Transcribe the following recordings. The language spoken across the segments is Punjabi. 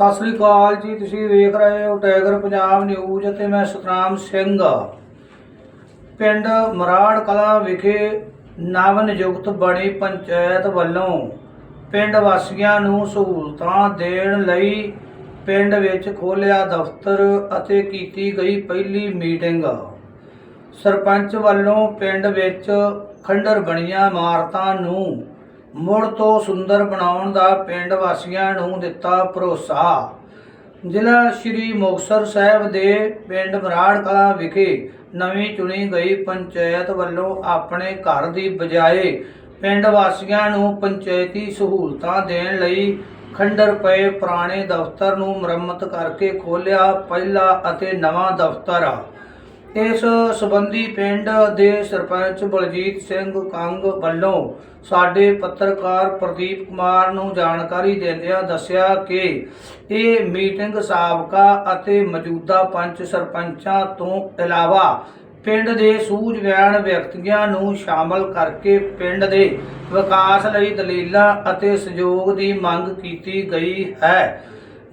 ਸਤਿ ਸ੍ਰੀ ਅਕਾਲ ਜੀ, ਤੁਸੀਂ ਵੇਖ ਰਹੇ ਹੋ ਟਾਈਗਰ ਪੰਜਾਬ ਨਿਊਜ਼ ਅਤੇ ਮੈਂ ਸਤਨਾਮ ਸਿੰਘ। ਪਿੰਡ ਮਰਾੜ ਕਲਾ ਵਿਖੇ ਨਵ ਨਿਯੁਕਤ ਬਣੀ ਪੰਚਾਇਤ ਵੱਲੋਂ ਪਿੰਡ ਵਾਸੀਆਂ ਨੂੰ ਸਹੂਲਤਾਂ ਦੇਣ ਲਈ ਪਿੰਡ ਵਿੱਚ ਖੋਲ੍ਹਿਆ ਦਫ਼ਤਰ ਅਤੇ ਕੀਤੀ ਗਈ ਪਹਿਲੀ ਮੀਟਿੰਗ। ਸਰਪੰਚ ਵੱਲੋਂ ਪਿੰਡ ਵਿੱਚ ਖੰਡਰ ਬਣੀਆਂ ਇਮਾਰਤਾਂ ਨੂੰ ਮੁੜ ਤੋਂ ਸੁੰਦਰ ਬਣਾਉਣ ਦਾ ਪਿੰਡ ਵਾਸੀਆਂ ਨੂੰ ਦਿੱਤਾ ਭਰੋਸਾ। ਜ਼ਿਲ੍ਹਾ ਸ਼੍ਰੀ ਮੁਕਤਸਰ ਸਾਹਿਬ ਦੇ ਪਿੰਡ ਮਰਾੜ ਕਲਾਂ ਵਿਖੇ ਨਵੀਂ ਚੁਣੀ ਗਈ ਪੰਚਾਇਤ ਵੱਲੋਂ ਆਪਣੇ ਘਰ ਦੀ ਬਜਾਏ ਪਿੰਡ ਵਾਸੀਆਂ ਨੂੰ ਪੰਚਾਇਤੀ ਸਹੂਲਤਾਂ ਦੇਣ ਲਈ ਖੰਡਰ ਪਏ ਪੁਰਾਣੇ ਦਫ਼ਤਰ ਨੂੰ ਮੁਰੰਮਤ ਕਰਕੇ ਖੋਲ੍ਹਿਆ ਪਹਿਲਾ ਅਤੇ ਨਵਾਂ ਦਫ਼ਤਰ। ਇਸ ਸਬੰਧੀ ਪਿੰਡ ਦੇ ਸਰਪੰਚ ਬਲਜੀਤ ਸਿੰਘ ਕੰਗ ਵੱਲੋਂ ਸਾਡੇ ਪੱਤਰਕਾਰ ਪ੍ਰਦੀਪ ਕੁਮਾਰ ਨੂੰ ਜਾਣਕਾਰੀ ਦਿੰਦਿਆਂ ਦੱਸਿਆ ਕਿ ਇਹ ਮੀਟਿੰਗ ਸਾਬਕਾ ਅਤੇ ਮੌਜੂਦਾ ਪੰਚ ਸਰਪੰਚਾਂ ਤੋਂ ਇਲਾਵਾ ਪਿੰਡ ਦੇ ਸੂਝਵਾਨ ਵਿਅਕਤੀਆਂ ਨੂੰ ਸ਼ਾਮਲ ਕਰਕੇ ਪਿੰਡ ਦੇ ਵਿਕਾਸ ਲਈ ਦਲੀਲਾਂ ਅਤੇ ਸਹਿਯੋਗ ਦੀ ਮੰਗ ਕੀਤੀ ਗਈ ਹੈ।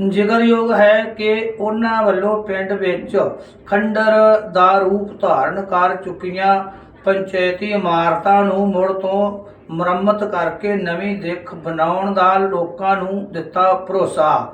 ਜ਼ਿਕਰਯੋਗ ਹੈ ਕਿ ਉਹਨਾਂ ਵੱਲੋਂ ਪਿੰਡ ਵਿੱਚ ਖੰਡਰ ਦਾ ਰੂਪ ਧਾਰਨ ਕਰ ਚੁੱਕੀਆਂ ਪੰਚਾਇਤੀ ਇਮਾਰਤਾਂ ਨੂੰ ਮੁੜ ਤੋਂ ਮੁਰੰਮਤ ਕਰਕੇ ਨਵੀਂ ਦਿੱਖ ਬਣਾਉਣ ਦਾ ਲੋਕਾਂ ਨੂੰ ਦਿੱਤਾ ਭਰੋਸਾ।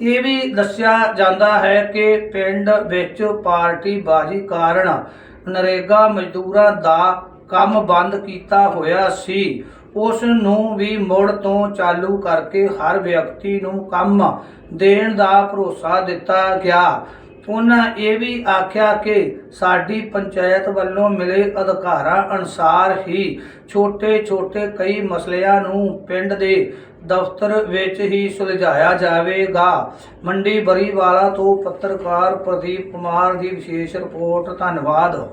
ਇਹ ਵੀ ਦੱਸਿਆ ਜਾਂਦਾ ਹੈ ਕਿ ਪਿੰਡ ਵਿੱਚ ਪਾਰਟੀ ਬਾਜੀ ਕਾਰਨ ਨਰੇਗਾ ਮਜ਼ਦੂਰਾਂ ਦਾ ਕੰਮ ਬੰਦ ਕੀਤਾ ਹੋਇਆ ਸੀ। ਉਸ ਨੂੰ ਵੀ ਮੁੜ ਤੋਂ ਚਾਲੂ ਕਰਕੇ ਹਰ ਵਿਅਕਤੀ ਨੂੰ ਕੰਮ ਦੇਣ ਦਾ ਭਰੋਸਾ ਦਿੱਤਾ ਗਿਆ। ਉਹਨਾਂ ਇਹ ਵੀ ਆਖਿਆ ਕਿ ਸਾਡੀ ਪੰਚਾਇਤ ਵੱਲੋਂ ਮਿਲੇ ਅਧਿਕਾਰਾਂ ਅਨੁਸਾਰ ਹੀ ਛੋਟੇ-ਛੋਟੇ ਕਈ ਮਸਲਿਆਂ ਨੂੰ ਪਿੰਡ ਦੇ ਦਫ਼ਤਰ ਵਿੱਚ ਹੀ ਸੁਲਝਾਇਆ ਜਾਵੇਗਾ। ਮੰਡੀ ਬਰੀਵਾਲਾ ਤੋਂ ਪੱਤਰਕਾਰ ਪ੍ਰਦੀਪ ਕੁਮਾਰ ਦੀ ਵਿਸ਼ੇਸ਼ ਰਿਪੋਰਟ। ਧੰਨਵਾਦ।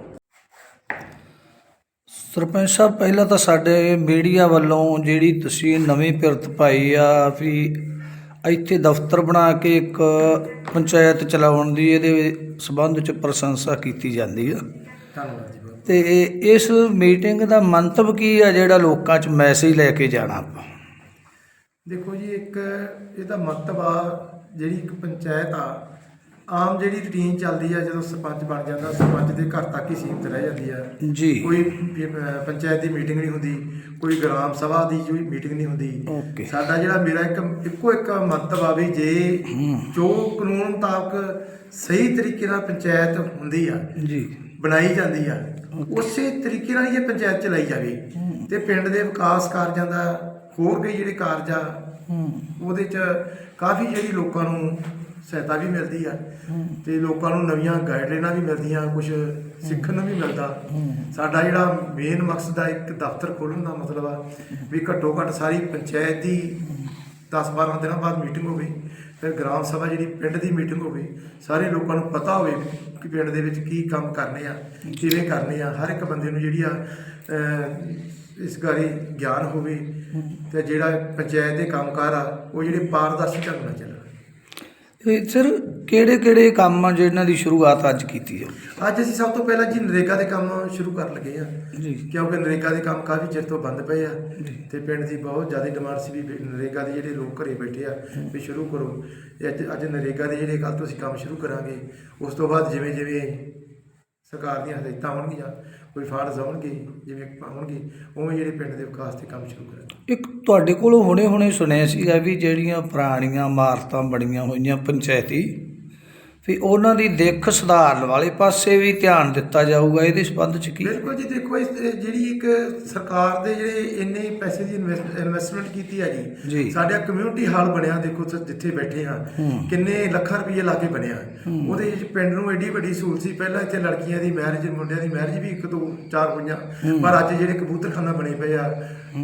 ਸਰਪੰਚ ਸਾਹਿਬ ਪਹਿਲਾਂ ਤਾਂ ਸਾਡੇ ਮੀਡੀਆ ਵੱਲੋਂ ਜਿਹੜੀ ਤੁਸੀਂ ਨਵੀਂ ਪਿਰਤ ਪਾਈ ਆ ਵੀ ਇੱਥੇ ਦਫ਼ਤਰ ਬਣਾ ਕੇ ਇੱਕ ਪੰਚਾਇਤ ਚਲਾਉਣ ਦੀ ਇਹਦੇ ਸਬੰਧ ਚ ਪ੍ਰਸ਼ੰਸਾ ਕੀਤੀ ਜਾਂਦੀ ਆ। ਧੰਨਵਾਦ ਜੀ ਬਹੁਤ। ਤੇ ਇਸ ਮੀਟਿੰਗ ਦਾ ਮੰਤਵ ਕੀ ਆ ਜਿਹੜਾ ਲੋਕਾਂ 'ਚ ਮੈਸੇਜ ਲੈ ਕੇ ਜਾਣਾ ਆਪਾਂ? ਦੇਖੋ ਜੀ ਇੱਕ ਇਹਦਾ ਮਹੱਤਵ ਆ ਜਿਹੜੀ ਇੱਕ ਪੰਚਾਇਤ ਆ ਆਮ ਜਿਹੜੀ ਰੁਟੀਨ ਚੱਲਦੀ ਆ ਜਦੋਂ ਸਰਪੰਚ ਬਣ ਜਾਂਦਾ ਸਰਪੰਚ ਦੇ ਘਰ ਤੱਕ ਹੀ ਸੀਮਤ ਰਹਿ ਜਾਂਦੀ ਆ। ਜੀ। ਕੋਈ ਪੰਚਾਇਤ ਦੀ ਮੀਟਿੰਗ ਨਹੀਂ ਹੁੰਦੀ ਕੋਈ ਗ੍ਰਾਮ ਸਭਾ ਦੀ ਕੋਈ ਮੀਟਿੰਗ ਨਹੀਂ ਹੁੰਦੀ। ਸਾਡਾ ਜਿਹੜਾ ਮੇਰਾ ਇੱਕ ਇੱਕੋ ਇੱਕ ਮੰਤਵ ਆ ਵੀ ਜੇ ਜੋ ਕਾਨੂੰਨ ਮੁਤਾਬਕ ਸਹੀ ਤਰੀਕੇ ਨਾਲ ਪੰਚਾਇਤ ਹੁੰਦੀ ਆ ਜੀ। ਬਣਾਈ ਜਾਂਦੀ ਆ ਉਸੇ ਤਰੀਕੇ ਨਾਲ ਹੀ ਇਹ ਪੰਚਾਇਤ ਚਲਾਈ ਜਾਵੇ। ਤੇ ਪਿੰਡ ਦੇ ਵਿਕਾਸ ਕਾਰਜਾਂ ਦਾ ਹੋਰ ਕਈ ਜਿਹੜੇ ਕਾਰਜ ਆ ਉਹਦੇ ਚ ਕਾਫੀ ਜਿਹੜੀ ਲੋਕਾਂ ਨੂੰ ਸਹਾਇਤਾ ਵੀ ਮਿਲਦੀ ਆ। ਤੇ ਲੋਕਾਂ ਨੂੰ ਨਵੀਆਂ ਗਾਈਡਲਾਈਨਾਂ ਵੀ ਮਿਲਦੀਆਂ ਕੁਝ ਸਿੱਖਣ ਨੂੰ ਵੀ ਮਿਲਦਾ। ਸਾਡਾ ਜਿਹੜਾ ਮੇਨ ਮਕਸਦ ਆ ਇੱਕ ਦਫ਼ਤਰ ਖੋਲ੍ਹਣ ਦਾ ਮਤਲਬ ਆ ਵੀ ਘੱਟੋ ਘੱਟ ਸਾਰੀ ਪੰਚਾਇਤ ਦੀ 10-12 ਦਿਨਾਂ ਬਾਅਦ ਮੀਟਿੰਗ ਹੋਵੇ, ਫਿਰ ਗ੍ਰਾਮ ਸਭਾ ਜਿਹੜੀ ਪਿੰਡ ਦੀ ਮੀਟਿੰਗ ਹੋਵੇ, ਸਾਰੇ ਲੋਕਾਂ ਨੂੰ ਪਤਾ ਹੋਵੇ ਕਿ ਪਿੰਡ ਦੇ ਵਿੱਚ ਕੀ ਕੰਮ ਕਰਨੇ ਆ, ਕਿਵੇਂ ਕਰਨੇ ਆ, ਹਰ ਇੱਕ ਬੰਦੇ ਨੂੰ ਜਿਹੜੀ ਆ ਇਸ ਬਾਰੇ ਗਿਆਨ ਹੋਵੇ ਤੇ ਜਿਹੜਾ ਪੰਚਾਇਤ ਦੇ ਕੰਮਕਾਰ ਆ, ਉਹ ਜਿਹੜੇ ਪਾਰਦਰਸ਼ੀ ਢੰਗ ਨਾਲ ਚੱਲਣ। ਤੇ ਸਰ ਕਿਹੜੇ ਕਿਹੜੇ ਕੰਮ ਆ ਜਿਹਨਾਂ ਦੀ ਸ਼ੁਰੂਆਤ ਅੱਜ ਕੀਤੀ ਹੈ ਅੱਜ ਅਸੀਂ ਸਭ ਤੋਂ ਪਹਿਲਾਂ ਜੀ ਨਰੇਗਾ ਦੇ ਕੰਮ ਸ਼ੁਰੂ ਕਰਨ ਲੱਗੇ ਆ। ਜੀ। ਕਿਉਂਕਿ ਨਰੇਗਾ ਦੇ ਕੰਮ ਕਾਫੀ ਚਿਰ ਤੋਂ ਬੰਦ ਪਏ ਆ। ਤੇ ਪਿੰਡ ਦੀ ਬਹੁਤ ਜ਼ਿਆਦਾ ਡਿਮਾਂਡ ਸੀ ਵੀ ਨਰੇਗਾ ਦੇ ਜਿਹੜੇ ਲੋਕ ਘਰੇ ਬੈਠੇ ਆ ਵੀ ਸ਼ੁਰੂ ਕਰੋ। ਅੱਜ ਅੱਜ ਨਰੇਗਾ ਦੇ ਜਿਹੜੇ ਕੱਲ ਤੋਂ ਅਸੀਂ ਕੰਮ ਸ਼ੁਰੂ ਕਰਾਂਗੇ ਉਸ ਤੋਂ ਬਾਅਦ ਜਿਵੇਂ ਜਿਵੇਂ ਸਰਕਾਰ ਦੀਆਂ ਹਦਾਇਤਾਂ ਹੋਣਗੀਆਂ ਕੋਈ ਫੰਡਸ ਆਉਣਗੇ ਜਿਵੇਂ ਆਉਣਗੇ, ਉਵੇਂ ਜਿਹੜੇ ਪਿੰਡ ਦੇ ਵਿਕਾਸ ਤੇ ਕੰਮ ਸ਼ੁਰੂ ਕਰਾਂਗੇ ਇੱਕ ਤੁਹਾਡੇ ਕੋਲੋਂ ਹੁਣੇ ਹੁਣੇ ਸੁਣਿਆ ਸੀਗਾ ਵੀ ਜਿਹੜੀਆਂ ਪੁਰਾਣੀਆਂ ਇਮਾਰਤਾਂ ਬਣੀਆਂ ਹੋਈਆਂ ਪੰਚਾਇਤੀ ਵੀ ਉਹਨਾਂ ਦੀ ਦਿੱਖ ਸੁਧਾਰਨ ਵਾਲੇ ਪਾਸੇ ਵੀ ਧਿਆਨ ਦਿੱਤਾ ਜਾਊਗਾ ਇਹਦੇ ਸੰਬੰਧ ਚ ਕੀ? ਬਿਲਕੁਲ ਜੀ ਦੇਖੋ ਇਸ ਜਿਹੜੀ ਇੱਕ ਸਰਕਾਰ ਦੇ ਜਿਹੜੇ ਇੰਨੇ ਪੈਸੇ ਦੀ ਇਨਵੈਸਟਮੈਂਟ ਕੀਤੀ ਹੈ ਜੀ। ਸਾਡਾ ਕਮਿਊਨਿਟੀ ਹਾਲ ਬਣਿਆ ਦੇਖੋ ਜਿੱਥੇ ਬੈਠੇ ਆ ਹੂੰ। ਕਿੰਨੇ ਲੱਖਾਂ ਰੁਪਏ ਲਾ ਕੇ ਬਣਿਆ। ਉਹਦੇ ਵਿੱਚ ਪਿੰਡ ਨੂੰ ਐਡੀ ਵੱਡੀ ਸਹੂਲਤ ਸੀ ਪਹਿਲਾਂ ਇੱਥੇ ਲੜਕੀਆਂ ਦੀ ਮੈਰਿਜ ਮੁੰਡਿਆਂ ਦੀ ਮੈਰਿਜ ਵੀ ਇੱਕ ਦੋ ਚਾਰ ਹੋਈਆਂ ਪਰ ਅੱਜ ਜਿਹੜੇ ਕਬੂਤਰਖਾਨਾ ਬਣੇ ਪਏ ਆ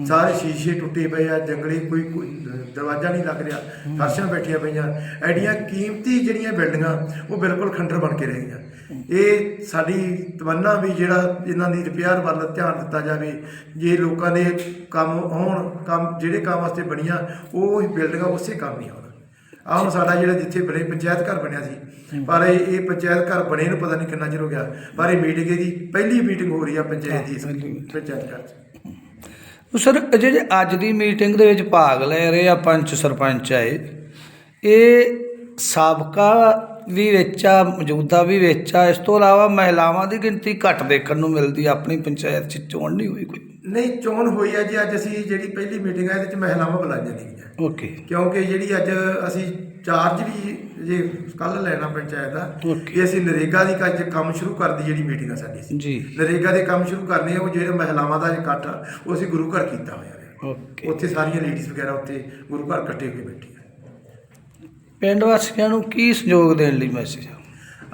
ਸਾਰੇ ਸ਼ੀਸ਼ੇ ਟੁੱਟੇ ਪਏ ਆ ਜੰਗਲੀ ਕੋਈ ਕੋਈ ਦਰਵਾਜ਼ਾ ਨਹੀਂ ਲੱਗ ਰਿਹਾ ਫਰਸ਼ਾਂ ਬੈਠੀਆਂ ਪਈਆਂ ਐਡੀਆਂ ਕੀਮਤੀ ਜਿਹੜੀਆਂ ਬਿਲਡਿੰਗਾਂ ਉਹ ਬਿਲਕੁਲ ਖੰਡਰ ਬਣ ਕੇ ਰਹਿ ਗਈਆਂ ਇਹ ਸਾਡੀ ਤਮੰਨਾ ਵੀ ਜਿਹੜਾ ਇਹਨਾਂ ਦੀ ਰਿਪੇਅਰ ਵੱਲ ਧਿਆਨ ਦਿੱਤਾ ਜਾਵੇ ਜੇ ਲੋਕਾਂ ਦੇ ਕੰਮ ਆਉਣ ਕੰਮ ਜਿਹੜੇ ਕੰਮ ਵਾਸਤੇ ਬਣੀਆਂ ਉਹ ਬਿਲਡਿੰਗਾਂ ਉਸੇ ਕੰਮ ਹੀ ਆਉਣ ਆਹ ਹੁਣ ਸਾਡਾ ਜਿਹੜਾ ਜਿੱਥੇ ਬਣੇ ਪੰਚਾਇਤ ਘਰ ਬਣਿਆ ਸੀ ਪਰ ਇਹ ਇਹ ਪੰਚਾਇਤ ਘਰ ਬਣੇ ਨੂੰ ਪਤਾ ਨਹੀਂ ਕਿੰਨਾ ਚਿਰ ਹੋ ਗਿਆ ਪਰ ਇਹ ਮੀਟਿੰਗ ਇਹਦੀ ਪਹਿਲੀ ਮੀਟਿੰਗ ਹੋ ਰਹੀ ਆ ਪੰਚਾਇਤ ਦੀ ਇਸ। ਪੰਚਾਇਤ ਘਰ 'ਚ। ਉਹ ਸਰ ਜਿਹੜੇ ਅੱਜ ਦੀ ਮੀਟਿੰਗ ਦੇ ਵਿੱਚ ਭਾਗ ਲੈ ਰਹੇ ਆ ਪੰਚ ਸਰਪੰਚ ਆਏ ਇਹ ਸਾਬਕਾ ਵੀ ਵਿੱਚ ਆ ਮੌਜੂਦਾ ਵੀ ਵਿੱਚ ਆ ਇਸ ਤੋਂ ਇਲਾਵਾ ਮਹਿਲਾਵਾਂ ਦੀ ਗਿਣਤੀ ਘੱਟ ਦੇਖਣ ਨੂੰ ਮਿਲਦੀ ਆ ਆਪਣੀ ਪੰਚਾਇਤ 'ਚ ਚੋਣ ਨਹੀਂ ਹੋਈ ਕੋਈ। ਨਹੀਂ ਚੋਣ ਹੋਈ ਹੈ ਜੀ ਅੱਜ ਅਸੀਂ ਜਿਹੜੀ ਪਹਿਲੀ ਮੀਟਿੰਗ ਹੈ ਇਹਦੇ ਵਿੱਚ ਮਹਿਲਾਵਾਂ ਬੁਲਾਈਆਂ ਗਈਆਂ। ਓਕੇ। ਕਿਉਂਕਿ ਜਿਹੜੀ ਅੱਜ ਅਸੀਂ ਚਾਰਜ ਵੀ ਜੇ ਕੱਲ ਲੈਣਾ ਪੰਚਾਇਤ ਦਾ Okay. ਕਿ ਅਸੀਂ ਨਰੇਗਾ ਦੀ ਕੱਜ ਕੰਮ ਸ਼ੁਰੂ ਕਰਦੀ ਜਿਹੜੀ ਮੀਟਿੰਗ ਆ ਸਾਡੀ ਸੀ। ਜੀ। ਨਰੇਗਾ ਦੇ ਕੰਮ ਸ਼ੁਰੂ ਕਰਨੇ ਆ ਉਹ ਜਿਹੜੇ ਮਹਿਲਾਵਾਂ ਦਾ ਇਕੱਠ ਆ, ਉਹ ਅਸੀਂ ਗੁਰੂ ਘਰ ਕੀਤਾ ਹੋਇਆ ਹੈ ਓਕੇ। ਉੱਥੇ ਸਾਰੀਆਂ ਲੇਡੀਜ਼ ਵਗੈਰਾ ਉੱਥੇ ਗੁਰੂ ਘਰ ਇਕੱਠੇ ਹੋ ਕੇ ਬੈਠੀਆਂ। ਪਿੰਡ ਵਾਸੀਆਂ ਨੂੰ ਕੀ ਸਹਿਯੋਗ ਦੇਣ ਲਈ ਮੈਸੇਜ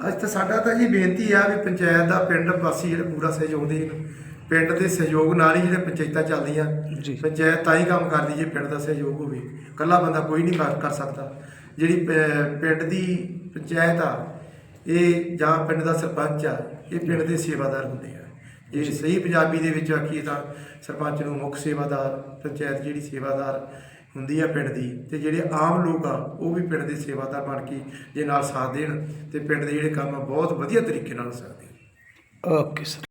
ਅੱਜ ਤਾਂ ਸਾਡਾ ਤਾਂ ਜੀ ਬੇਨਤੀ ਆ ਵੀ ਪੰਚਾਇਤ ਦਾ ਪਿੰਡ ਵਾਸੀ ਜਿਹੜੇ ਪੂਰਾ ਸਹਿਯੋਗ ਦੇਣ ਪਿੰਡ ਦੇ ਸਹਿਯੋਗ ਨਾਲ ਹੀ ਜਿਹੜੇ ਪੰਚਾਇਤਾਂ ਚੱਲਦੀਆਂ। ਜੀ। ਪੰਚਾਇਤ ਤਾਂ ਹੀ ਕੰਮ ਕਰਦੀ ਜੇ ਪਿੰਡ ਦਾ ਸਹਿਯੋਗ ਹੋਵੇ। ਇਕੱਲਾ ਬੰਦਾ ਕੋਈ ਨਹੀਂ ਕਰ ਕਰ ਸਕਦਾ। ਜਿਹੜੀ ਪ- ਪਿੰਡ ਦੀ ਪੰਚਾਇਤ ਆ ਇਹ ਜਾਂ ਪਿੰਡ ਦਾ ਸਰਪੰਚ ਆ ਇਹ ਪਿੰਡ ਦੇ ਸੇਵਾਦਾਰ ਹੁੰਦੇ ਆ। ਜੇ ਸਹੀ ਪੰਜਾਬੀ ਦੇ ਵਿੱਚ ਆਖੀਏ ਤਾਂ ਸਰਪੰਚ ਨੂੰ ਮੁੱਖ ਸੇਵਾਦਾਰ ਪੰਚਾਇਤ ਜਿਹੜੀ ਸੇਵਾਦਾਰ ਹੁੰਦੀ ਆ ਪਿੰਡ ਦੀ ਤੇ ਜਿਹੜੇ ਆਮ ਲੋਕ ਆ, ਉਹ ਵੀ ਪਿੰਡ ਦੇ ਸੇਵਾਦਾਰ ਬਣ ਕੇ ਦੇ ਨਾਲ ਸਾਥ ਦੇਣ ਤੇ ਪਿੰਡ ਦੇ ਜਿਹੜੇ ਕੰਮ ਆ, ਬਹੁਤ ਵਧੀਆ ਤਰੀਕੇ ਨਾਲ ਹੋ ਸਕਦੇ ਓਕੇ ਸਰ